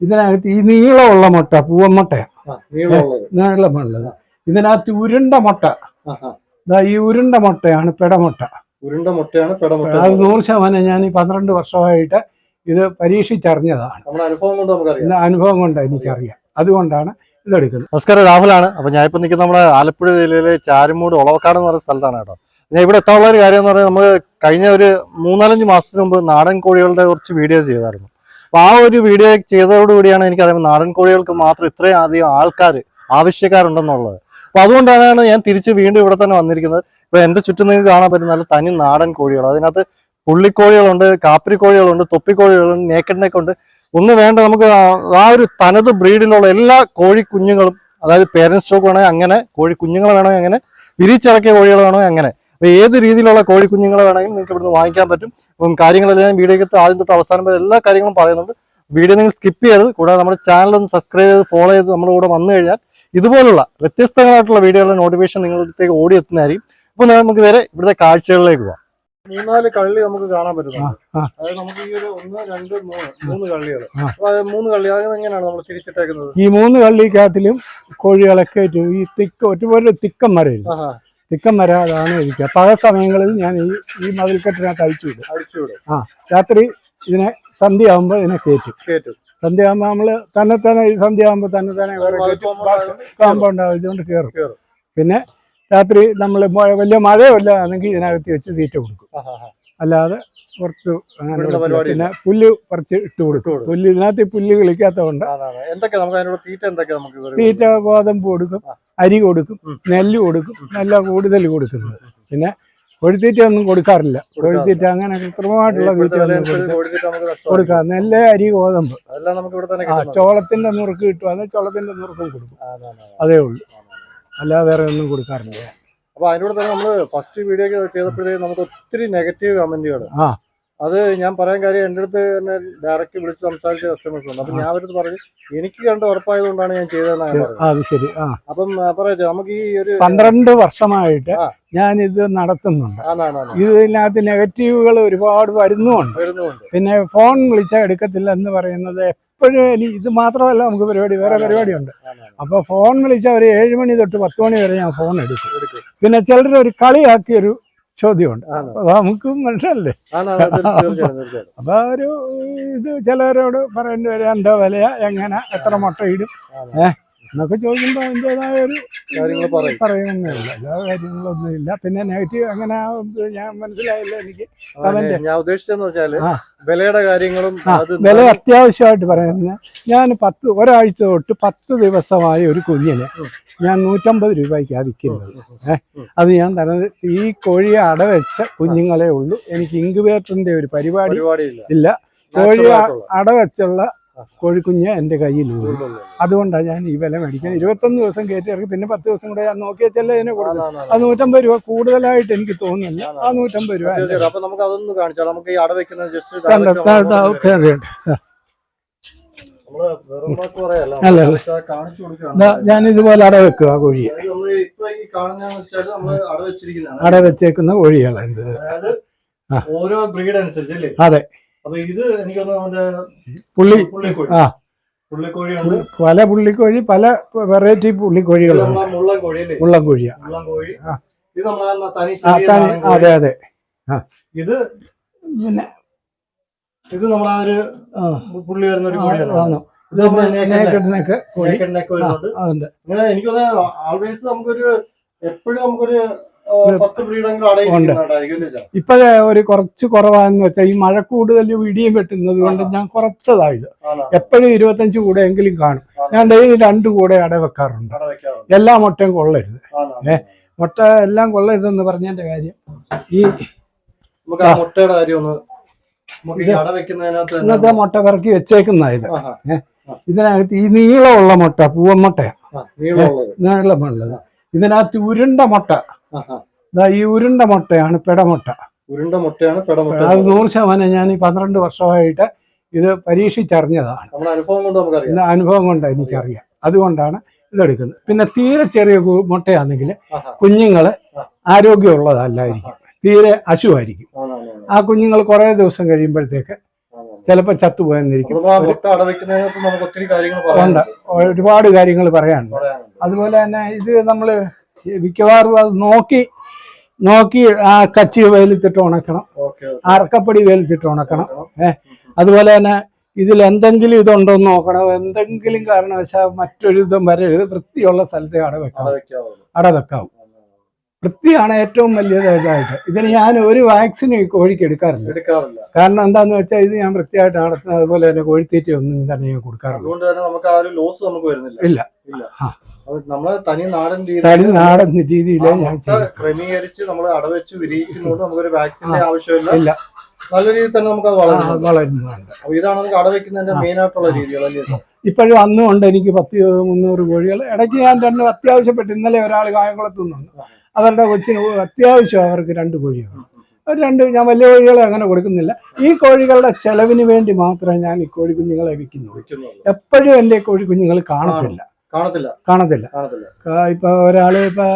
ഇതിനകത്ത് ഈ നീളമുള്ള മുട്ട പൂവൻ മുട്ടയാ ആ, നീളമുള്ളത്. ഇതിനകത്ത് ഉരുണ്ട മുട്ട. ഈ ഉരുണ്ട മുട്ടയാണ് പെടമുട്ട ഉരുണ്ട മുട്ടയാണ് പെടമുട്ട അത് നൂറ് ശതമാനം ഞാൻ ഈ പന്ത്രണ്ട് വർഷമായിട്ട് ഇത് പരീക്ഷിച്ചറിഞ്ഞതാണ്. അനുഭവം കൊണ്ട് നമുക്കറിയാം. അനുഭവം കൊണ്ട് എനിക്കറിയാം. അതുകൊണ്ടാണ് ഇതെടുക്കുന്നത്. നമസ്കാരം രാഹുലാണ്. അപ്പൊ ഞാൻ ഇപ്പൊ നിൽക്കുന്ന നമ്മുടെ ആലപ്പുഴ ജില്ലയിലെ ചാരുമൂട് ഒളവക്കാട് എന്ന് പറയുന്ന സ്ഥലത്താണ് കേട്ടോ. ഞാൻ ഇവിടെ എത്താനുള്ള ഒരു കാര്യം എന്ന് പറഞ്ഞാൽ നമ്മൾ കഴിഞ്ഞ ഒരു മൂന്നാലഞ്ച് മാസത്തിന് മുമ്പ് നാടൻ കോഴികളുടെ കുറച്ച് വീഡിയോ ചെയ്തായിരുന്നു. അപ്പൊ ആ ഒരു വീഡിയോ ചെയ്തതോടുകൂടിയാണ് എനിക്ക് അറിയാം നാടൻ കോഴികൾക്ക് മാത്രം ഇത്രയും അധികം ആൾക്കാർ ആവശ്യക്കാരുണ്ടെന്നുള്ളത്. അപ്പൊ അതുകൊണ്ടാണ് ഞാൻ തിരിച്ച് വീണ്ടും ഇവിടെ തന്നെ വന്നിരിക്കുന്നത്. ഇപ്പൊ എന്റെ ചുറ്റും നിങ്ങൾക്ക് കാണാൻ പറ്റുന്ന നല്ല തനി നാടൻ കോഴികൾ. അതിനകത്ത് പുള്ളിക്കോഴികളുണ്ട് കാപ്പിരിക്കോഴികളുണ്ട് തൊപ്പിക്കോഴികളുണ്ട് നേക്കഡ് നെക്ക് ഉണ്ട് ഒന്ന് വേണ്ട നമുക്ക് ആ- ഒരു തനത് ബ്രീഡിലുള്ള എല്ലാ കോഴി കുഞ്ഞുങ്ങളും അതായത് പേരൻസ് സ്റ്റോക്ക് വേണമെങ്കിൽ അങ്ങനെ കോഴി കുഞ്ഞുങ്ങൾ വേണമെങ്കിൽ അങ്ങനെ വിരിച്ചിറക്കിയ കോഴികൾ വേണമെങ്കിൽ അങ്ങനെ. അപ്പൊ ഏത് രീതിയിലുള്ള കോഴി വേണമെങ്കിലും നിങ്ങൾക്ക് ഇവിടുന്ന് വാങ്ങിക്കാൻ പറ്റും. അപ്പം കാര്യങ്ങളെല്ലാം വീഡിയോക്ക് ആദ്യം തൊട്ട് അവസാനം വരെ എല്ലാ കാര്യങ്ങളും പറയുന്നുണ്ട്. വീഡിയോ നിങ്ങൾ സ്കിപ്പ് ചെയ്യരുത്. കൂടാതെ നമ്മുടെ ചാനൽ ഒന്ന് സബ്സ്ക്രൈബ് ചെയ്ത് ഫോളോ ചെയ്ത് നമ്മുടെ കൂടെ വന്നു കഴിഞ്ഞാൽ ഇതുപോലുള്ള വ്യത്യസ്തങ്ങളായിട്ടുള്ള വീഡിയോകളുടെ നോട്ടിഫിക്കേഷൻ നിങ്ങളുടെ ഓടി എത്തുന്നതായിരിക്കും. അപ്പൊ നമുക്ക് നേരെ ഇവിടുത്തെ കാഴ്ചകളിലേക്ക് പോവാം. മൂന്നാൽ കള്ളി നമുക്ക് കാണാൻ പറ്റുന്നുണ്ട്. അതായത് നമുക്ക് ഈ ഒരു ഒന്ന് രണ്ട് മൂന്ന് മൂന്ന് കള്ളികൾ. മൂന്ന് കള്ളി അത് എങ്ങനെയാണ് നമ്മൾ തിരിച്ചിട്ടേക്കുന്നത്? ഈ മൂന്ന് കള്ളിക്കകത്തിലും കോഴികളൊക്കെ ഈ തിക്ക് ഒരുപോലെ തിക്കം ആഹാ, തിക്കം വരാതാണ് ഇരിക്കുക. പകൽ സമയങ്ങളിൽ ഞാൻ ഈ ഈ മതിൽക്കെട്ടിനകത്ത് അഴിച്ചു വിടും ആ രാത്രി ഇതിനെ സന്ധ്യ ആകുമ്പോൾ ഇതിനെ കയറ്റും സന്ധ്യ ആകുമ്പോൾ നമ്മൾ തന്നെ തന്നെ ഈ സന്ധ്യ ആകുമ്പോൾ തന്നെ തന്നെ വേറെ കാമ്പൗണ്ട് കയറും കേറും. പിന്നെ രാത്രി നമ്മൾ വലിയ മഴയല്ല ആണെങ്കിൽ ഇതിനകത്ത് വെച്ച് തീറ്റ കൊടുക്കും. അല്ലാതെ കുറച്ച്. പിന്നെ പുല്ല് കുറച്ച് ഇട്ട് കൊടുക്കും. പുല്ല് ഇതിനകത്ത് പുല്ല് കളിക്കാത്തതുകൊണ്ട് തീറ്റ ഗോതമ്പ് കൊടുക്കും അരി കൊടുക്കും നെല്ല് കൊടുക്കും നല്ല കൂടുതൽ കൊടുക്കുന്നത്. പിന്നെ കോഴിത്തീറ്റ ഒന്നും കൊടുക്കാറില്ല. കോഴിത്തീറ്റ അങ്ങനെ കൃത്യമായിട്ടുള്ള തീറ്റ കൊടുക്ക- നെല്ല് അരി ഗോതമ്പ്. ആ ചോളത്തിന്റെ നുറുക്ക് കിട്ടും. അത് ചോളത്തിന്റെ നുറുക്കും കൊടുക്കും. അതേ ഉള്ളൂ. അല്ലാതെ വേറെ ഒന്നും കൊടുക്കാറില്ല. അപ്പൊ അതിനോട് തന്നെ നമ്മൾ ഫസ്റ്റ് വീഡിയോ ചെയ്തപ്പോഴത്തേക്ക് നമുക്ക് ഒത്തിരി നെഗറ്റീവ് കമന്റുകൾ ആ. അത് ഞാൻ പറയാൻ കാര്യം എന്റെ അടുത്ത് തന്നെ ഡയറക്റ്റ് വിളിച്ച് സംസാരിച്ച കസ്റ്റമേഴ്സ് ഉണ്ട്. അപ്പൊ ഞാൻ അവരടുത്ത് പറഞ്ഞു എനിക്ക് കണ്ട് ഉറപ്പായതുകൊണ്ടാണ് ഞാൻ ചെയ്തതെന്നാണ് ഞാൻ അത് ശരി. അപ്പം പറയാ നമുക്ക് ഈ ഒരു പന്ത്രണ്ട് വർഷമായിട്ട് ഞാൻ ഇത് നടത്തുന്നുണ്ട്. ഇതിനകത്ത് നെഗറ്റീവുകൾ ഒരുപാട് വരുന്നുമുണ്ട് വരുന്നുണ്ട്. പിന്നെ ഫോൺ വിളിച്ചാൽ എടുക്കത്തില്ല എന്ന് പറയുന്നത് എപ്പോഴും ഇനി ഇത് മാത്രമല്ല നമുക്ക് പരിപാടി വേറെ പരിപാടിയുണ്ട്. അപ്പൊ ഫോൺ വിളിച്ചാൽ ഒരു ഏഴ് മണി തൊട്ട് പത്ത് മണി വരെ ഞാൻ ഫോൺ എടുക്കും. പിന്നെ ചിലർ ഒരു കളിയാക്കിയൊരു ചോദ്യമുണ്ട്. അപ്പൊ നമുക്കും മനുഷ്യല്ലേ തീർച്ചയായും അപ്പൊ ഒരു ഇത് ചിലരോട് പറയേണ്ടി വരിക എന്താ വിലയാ എങ്ങനെ എത്ര മുട്ട ഇടും ഏഹ് എന്നൊക്കെ ചോദിക്കുമ്പോൾ അതിന്റെതായ ഒരു കാര്യങ്ങൾ പറയും. പറയുന്നില്ല എല്ലാ കാര്യങ്ങളൊന്നും ഇല്ല. പിന്നെ നെഗറ്റീവ് അങ്ങനെ ഞാൻ മനസ്സിലായില്ല എനിക്ക്. ഞാൻ ഉദ്ദേശിച്ചതെന്ന് വെച്ചാൽ ആ. വിലയുടെ കാര്യങ്ങളും വില അത്യാവശ്യമായിട്ട് പറയുന്നത് ഞാൻ പത്ത് ഒരാഴ്ച തൊട്ട് പത്ത് ദിവസമായ ഒരു കുഞ്ഞിനെ ഞാൻ നൂറ്റമ്പത് രൂപയ്ക്കാണ് വിൽക്കുന്നത്. ഏഹ് അത് ഞാൻ തരുന്നത് ഈ കോഴിയെ അടവെച്ച കുഞ്ഞുങ്ങളെ ഉള്ളൂ. എനിക്ക് ഇൻക്യുബേറ്ററിന്റെ ഒരു പരിപാടി ഇല്ല. കോഴി. അടവെച്ചുള്ള. കോഴിക്കുഞ്ഞ് എന്റെ കയ്യിലുള്ളൂ. അതുകൊണ്ടാണ് ഞാൻ ഈ വില മേടിക്കാൻ ഇരുപത്തൊന്ന് ദിവസം കയറ്റി ഇറക്കി. പിന്നെ പത്ത് ദിവസം കൂടെ ഞാൻ നോക്കിയച്ചല്ലേ ഇതിനെ കൊടുക്കും അത് നൂറ്റമ്പത് രൂപ കൂടുതലായിട്ട് എനിക്ക് തോന്നുന്നില്ല. ആ നൂറ്റമ്പത് രൂപ നമുക്ക് അതൊന്ന് കാണിച്ചാൽ നമുക്ക് ഈ അട വെക്കുന്ന ഞാൻ ഇതുപോലെ അട വെക്കുക ആ കോഴിയെ. അട വെച്ചേക്കുന്ന കോഴികളാണ് ഇത്. ഓരോ ബ്രീഡ് അനുസരിച്ച് അതെ. അപ്പൊ ഇത് എനിക്കൊന്ന് ആ. പല പുള്ളിക്കോഴി പല വെറൈറ്റി പുള്ളിക്കോഴികളാണ് മുള്ളം കോഴി. അതെ അതെ. ഇത് പിന്നെ ഇത് നമ്മളാ ഒരു പുള്ളി വരുന്ന ഒരു കോഴിയാണ്. എനിക്കൊന്ന് ആൾവേസ് നമുക്കൊരു എപ്പോഴും നമുക്കൊരു ബ്രീഡെങ്കിലും അടയിരിക്കുന്നതായിരിക്കും ഒരു കുറച്ച് കുറവാന്ന് വെച്ചാൽ ഈ മഴ കൂടുതൽ ഇടിയും വെട്ടുന്നത് കൊണ്ട് ഞാൻ കുറച്ചതായത്. എപ്പോഴും ഇരുപത്തഞ്ച് കൂടെയെങ്കിലും കാണും. ഞാൻ ഡെയിലി രണ്ട് കൂടെ അട വെക്കാറുണ്ട്. എല്ലാ മുട്ടയും കൊള്ളരുത്. ഏ. മുട്ട എല്ലാം കൊള്ളരുതെന്ന് പറഞ്ഞതിന്റെ കാര്യം ഈ മുട്ടയുടെ കാര്യം ഇന്നത്തെ മുട്ട പിറക്കി വെച്ചേക്കുന്ന ഇത്. ആഹാ. ഇതിനകത്ത് ഈ നീളമുള്ള മുട്ട പൂവൻ മുട്ടയാ. നീളമുള്ളത് ഇതിനകത്ത് ഉരുണ്ട മുട്ട. ഈ ഉരുണ്ട മുട്ടയാണ് പെടമുട്ട ഉരുണ്ട മുട്ടയാണ് പെടമുട്ട അത് നൂറ് ശതമാനം ഞാൻ ഈ പന്ത്രണ്ട് വർഷമായിട്ട് ഇത് പരീക്ഷിച്ചറിഞ്ഞതാണ്. അനുഭവം കൊണ്ട് നമുക്കറിയാം. അനുഭവം കൊണ്ട് എനിക്കറിയാം. അതുകൊണ്ടാണ് ഇതെടുക്കുന്നത്. പിന്നെ തീരെ ചെറിയ മുട്ടയാണെങ്കിൽ. കുഞ്ഞുങ്ങൾ ആരോഗ്യമുള്ളതല്ലായിരിക്കും. തീരെ അശുവായിരിക്കും. ആ കുഞ്ഞുങ്ങൾ കുറേ ദിവസം കഴിയുമ്പോഴത്തേക്ക്. ചിലപ്പോൾ ചത്തുപോയെന്നിരിക്കും. ഉണ്ട്. ഒരുപാട് കാര്യങ്ങൾ പറയാനുണ്ട്. പറയാനുണ്ട്. അതുപോലെ തന്നെ ഇത് നമ്മൾ മിക്കവാറും അത് നോക്കി നോക്കി ആ കച്ചി വെയിലത്തിട്ട് ഉണക്കണം. അറക്കപ്പൊടി വെയിലത്തിട്ട് ഉണക്കണം. ഏഹ് അതുപോലെ തന്നെ ഇതിൽ എന്തെങ്കിലും ഇതുണ്ടോ എന്ന് നോക്കണം. എന്തെങ്കിലും കാരണവശാൽ മറ്റൊരു ഇതും വരരുത്. വൃത്തിയുള്ള സ്ഥലത്തെ അട വെക്കണം. അടവെക്കാവുള്ളൂ അട വെക്കാവും. വൃത്തിയാണ് ഏറ്റവും വലിയ ഇതായിട്ട്. ഇതിന് ഞാൻ ഒരു വാക്സിൻ കോഴിക്ക് എടുക്കാറില്ല. എടുക്കാറില്ല. കാരണം എന്താന്ന് വെച്ചാൽ ഇത് ഞാൻ വൃത്തിയായിട്ട് നടത്തുന്നത് അതുപോലെ തന്നെ കോഴിത്തീറ്റ ഒന്നും തന്നെ ഞാൻ കൊടുക്കാറില്ല. അതുകൊണ്ട് തന്നെ നമുക്ക് ആ ഒരു ലോസ് നമുക്ക് വരുന്നില്ല. ഇല്ല. ഇല്ല. നമ്മൾ തനി നാടൻ തനി നാടൻ രീതിയിലേ ഞാൻ ക്രമീകരിച്ച് നമ്മൾ അടവെച്ച് വിരിയിക്കുന്നതുകൊണ്ട് നമുക്കൊരു വാക്സിന്റെ ആവശ്യമില്ല. ഇല്ല. നല്ല രീതിയിൽ തന്നെ നമുക്ക് വളരുന്നുണ്ട്. അപ്പൊ ഇതാണ് നമുക്ക് അടവെക്കുന്നതിന്റെ മെയിൻ ആയിട്ടുള്ള രീതികൾ അല്ലേ? ഇപ്പോഴും അന്നും ഉണ്ട് എനിക്ക് പത്ത് മുന്നൂറ് കോഴികൾ. ഇടയ്ക്ക് ഞാൻ രണ്ട് അത്യാവശ്യപ്പെട്ട് ഇന്നലെ ഒരാൾ കായംകുളത്ത് അവരുടെ കൊച്ചിന് അത്യാവശ്യം അവർക്ക് രണ്ട് കോഴിയാണ്. ഒരു രണ്ട് ഞാൻ വലിയ കോഴികളെ അങ്ങനെ കൊടുക്കുന്നില്ല. ഈ കോഴികളുടെ ചെലവിന് വേണ്ടി മാത്രമേ ഞാൻ ഈ കോഴി കുഞ്ഞുങ്ങളെ വിൽക്കുന്നുള്ളൂ എപ്പോഴും എന്റെ കോഴി കുഞ്ഞുങ്ങൾ കാണത്തില്ല. കാണത്തില്ല. ഇപ്പൊ ഒരാൾ ഇപ്പൊ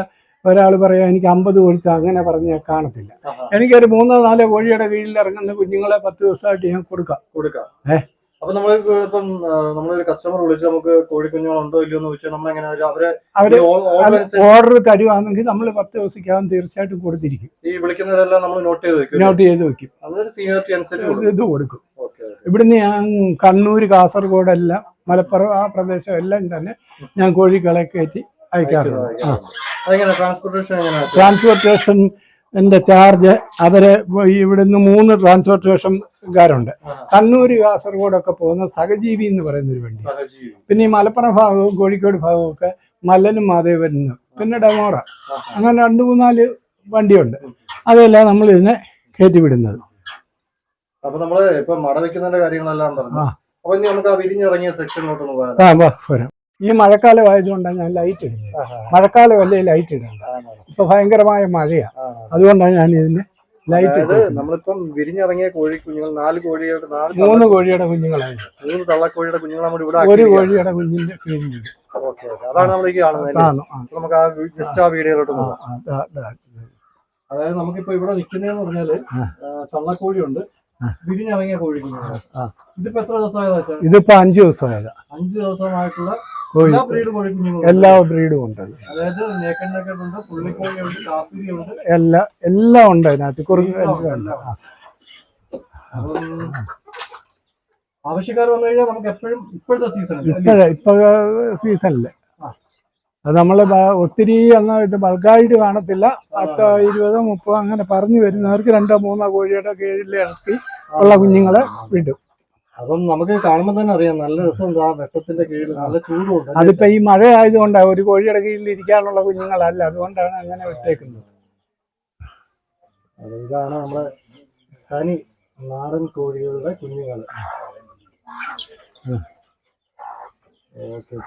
ഒരാൾ പറയാ എനിക്ക് അമ്പത് കൊടുത്ത അങ്ങനെ പറഞ്ഞാൽ കാണത്തില്ല. എനിക്കൊരു മൂന്നോ നാലോ കോഴിയുടെ കീഴിൽ ഇറങ്ങുന്ന കുഞ്ഞുങ്ങളെ പത്ത് ദിവസമായിട്ട് ഞാൻ കൊടുക്കാം. കൊടുക്കാം. ഏ? അപ്പൊ നമ്മൾ ഇപ്പം നമ്മളൊരു കസ്റ്റമർ വിളിച്ച് നമുക്ക് കോഴിക്കുഞ്ഞുങ്ങളുണ്ടോ ഇല്ലയോ എന്ന് വെച്ചാൽ നമ്മൾ എങ്ങനെ അവരെ അവർ ഓർഡർ തരുവാണെങ്കിൽ നമ്മൾ പത്ത് ദിവസം തീർച്ചയായിട്ടും കൊടുത്തിരിക്കും. ഈ വിളിക്കുന്നവരെല്ലാം നമ്മൾ നോട്ട് ചെയ്ത് വെക്കും നോട്ട് ചെയ്ത് വെക്കും. അതൊരു സീനിയോറിറ്റി അനുസരിച്ച് ഇത് കൊടുക്കും. ഇവിടുന്ന് ഞാൻ കണ്ണൂർ കാസർഗോഡ് എല്ലാം മലപ്പുറം ആ പ്രദേശം എല്ലാം തന്നെ ഞാൻ കോഴികളെ കയറ്റി അയക്കാറുണ്ട്. ട്രാൻസ്പോർട്ടേഷൻ എന്റെ ചാർജ് അവർ ഇവിടുന്ന് മൂന്ന് ട്രാൻസ്പോർട്ടേഷൻകാരുണ്ട് കണ്ണൂര് കണ്ണൂർ കാസർഗോഡൊക്കെ പോകുന്ന സഹജീവി എന്ന് പറയുന്ന ഒരു വണ്ടി പിന്നെ ഈ മലപ്പുറം ഭാഗവും കോഴിക്കോട് ഭാഗവും ഒക്കെ മല്ലനും മാധവനും പിന്നെ ഡമോറ. അങ്ങനെ രണ്ട് മൂന്നാൽ വണ്ടിയുണ്ട്. അതെല്ലാം നമ്മൾ ഇതിനെ കയറ്റി വിടുന്നത്. അപ്പൊ നമ്മൾ ഇപ്പൊ മട വെക്കുന്നതിന്റെ കാര്യങ്ങളെല്ലാം പറഞ്ഞു. അപ്പൊ നമുക്ക് ആ വിരിഞ്ഞിറങ്ങിയ സെക്ഷനിലോട്ടൊന്ന് ആ വരാം ഈ മഴക്കാലം ആയതുകൊണ്ടാണ് ഞാൻ ലൈറ്റ് ഇടുന്നത്. മഴക്കാലം അല്ലേ ലൈറ്റ് ഇടുന്നത് ഇപ്പൊ ഭയങ്കരമായ മഴയാ. അതുകൊണ്ടാണ് ഞാൻ ഇതിന് ലൈറ്റ് നമ്മളിപ്പം വിരിഞ്ഞിറങ്ങിയ കോഴി കുഞ്ഞുങ്ങൾ നാല് കോഴികളുടെ നാല് മൂന്ന് കോഴിയുടെ കുഞ്ഞുങ്ങളായി മൂന്ന് തള്ളക്കോഴിയുടെ കുഞ്ഞുങ്ങൾ ഇവിടെ ഒരു. കോഴിയുടെ കുഞ്ഞിന്റെ കീഴിൽ അതാണ് നമ്മൾ ഈ കാണുന്നത് നമുക്ക് ആ ജസ്റ്റ് ആ വീഡിയോയിലോട്ട് പോകാം. അതായത് നമുക്കിപ്പോ ഇവിടെ നിൽക്കുന്നതെന്ന് പറഞ്ഞാൽ തള്ളക്കോഴിയുണ്ട്. വിരിഞ്ഞിറങ്ങിയ കോഴി കുഞ്ഞുങ്ങൾ. ഇതിപ്പോ എത്ര ദിവസമായതാ ഇതിപ്പോ അഞ്ചു ദിവസമായതാ. അഞ്ചു ദിവസമായിട്ടുള്ള എല്ലാ ബ്രീഡ് ഉണ്ട് എല്ലാ എല്ലാം ഉണ്ട് അതിനകത്ത്. കുറുക്ക് ഉണ്ട്, ആവശ്യക്കാർ വന്നു കഴിഞ്ഞാൽ നമുക്ക് എപ്പോഴും ഇപ്പോഴത്തെ സീസൺ ഇപ്പോഴ ഇപ്പൊ സീസണിൽ അത് നമ്മൾ ഒത്തിരി അങ്ങ് ഇത് ബൾക്കായിട്ട് കാണത്തില്ല. പത്തോ ഇരുപതോ മുപ്പതോ അങ്ങനെ പറഞ്ഞു വരുന്നവർക്ക് രണ്ടോ മൂന്നോ കോഴിയുടെ കീഴിൽ ഇറക്കി ഉള്ള കുഞ്ഞുങ്ങളെ വിടും. അപ്പം നമുക്ക് കാണുമ്പോൾ തന്നെ അറിയാം. നല്ല രസമുണ്ട് ആ വെട്ടത്തിന്റെ കീഴിൽ. നല്ല ചൂടുണ്ട്? അതിപ്പോ ഈ മഴ ആയതുകൊണ്ടാണ് ഒരു കോഴിയുടെ കീഴിൽ ഇരിക്കാനുള്ള കുഞ്ഞുങ്ങളല്ല. അതുകൊണ്ടാണ് അങ്ങനെ വിട്ടേക്കുന്നത്. അത് ഇതാണ് നമ്മുടെ തനി നാടൻ കോഴികളുടെ കുഞ്ഞുങ്ങൾ. ഓക്കെ.